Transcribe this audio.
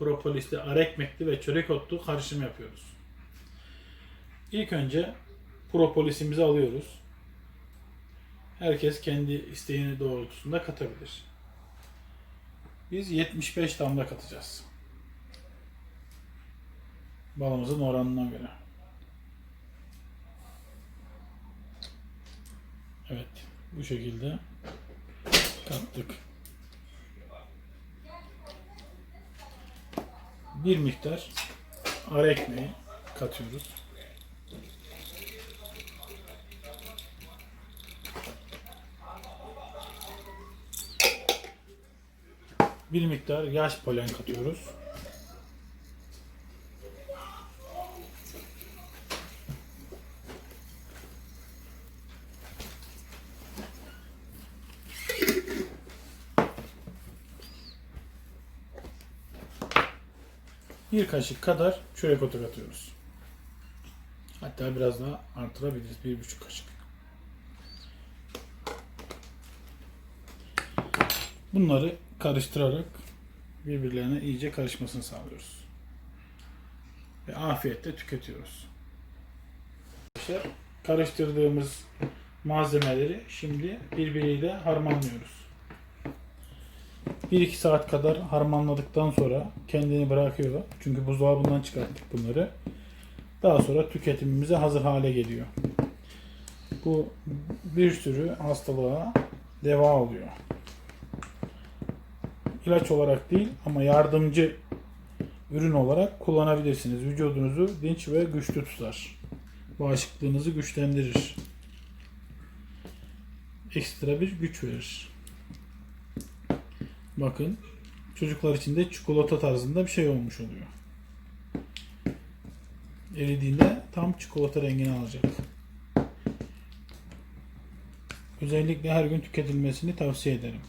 propolisli, arekmekli ve çörek otlu karışım yapıyoruz. İlk önce propolisimizi alıyoruz. Herkes kendi isteğini doğrultusunda katabilir. Biz 75 damla katacağız. Balımızın oranına göre. Evet, bu şekilde kattık. Bir miktar ara ekmeği katıyoruz. Bir miktar yaş polen katıyoruz. Bir kaşık kadar çörek otu katıyoruz. Hatta biraz daha artırabiliriz. Bir buçuk kaşık. Bunları karıştırarak birbirlerine iyice karışmasını sağlıyoruz. Ve afiyetle tüketiyoruz. Arkadaşlar karıştırdığımız malzemeleri şimdi birbiriyle harmanlıyoruz. 1-2 saat kadar harmanladıktan sonra kendini bırakıyor. Çünkü buzdolabından çıkarttık bunları. Daha sonra tüketimimize hazır hale geliyor. Bu bir sürü hastalığa deva oluyor. İlaç olarak değil ama yardımcı ürün olarak kullanabilirsiniz. Vücudunuzu dinç ve güçlü tutar. Bağışıklığınızı güçlendirir. Ekstra bir güç verir. Bakın çocuklar için de çikolata tarzında bir şey olmuş oluyor. Eridiğinde tam çikolata rengini alacak. Özellikle her gün tüketilmesini tavsiye ederim.